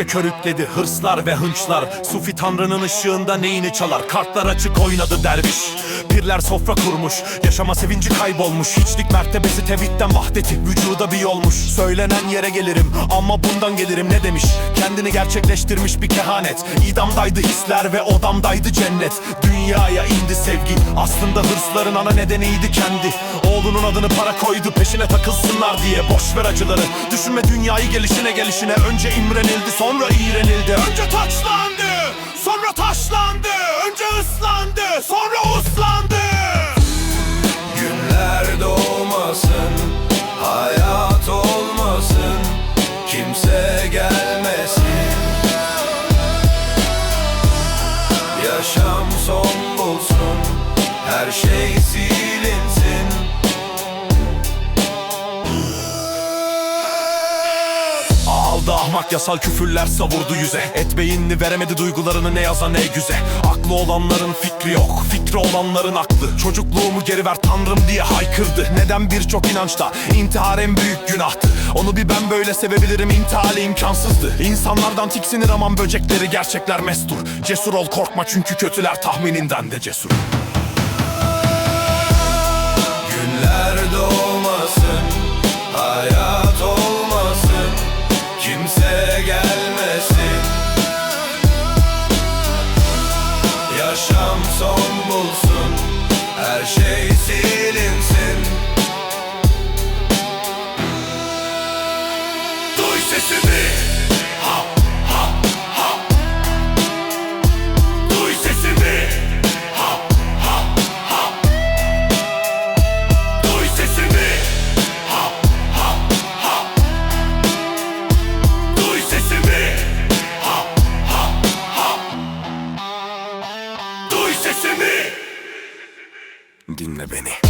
Gece körükledi hırslar ve hınçlar. Sufi tanrının ışığında neyini çalar? Kartlar açık oynadı derviş. Pirler sofra kurmuş Yaşama sevinci kaybolmuş. Hiçlik mertebesi tevhidden vahdeti Vücuda bir yolmuş. Söylenen yere gelirim Ama bundan gelirim. Ne demiş? Kendini gerçekleştirmiş bir kehanet. İdamdaydı hisler ve odamdaydı cennet. Dünyaya indi sevgi. Aslında hırsların ana nedeniydi kendi. Oğlunun adını para koydu peşine takılsınlar diye. Boş ver acıları. Düşünme dünyayı gelişine gelişine. Önce imrenildi sonra iğrenildi Önce taçlandı sonra taşlandı Önce ıslandı sonra uslandı Günler doğmasın, hayat olmasın, kimse gelmesin. Yaşam son bulsun, her şey silinsin. Ahmak yasal küfürler savurdu yüze. Et beyinli veremedi duygularını ne yaza ne güze. Aklı olanların fikri yok Fikri olanların aklı. Çocukluğumu geri ver tanrım diye haykırdı. Neden birçok inançta intihar en büyük günahtı? Onu bir ben böyle sevebilirim intihali imkansızdı. İnsanlardan tiksinir aman böcekleri gerçekler mestur. Cesur ol korkma çünkü kötüler tahmininden de cesur her şey Dinle beni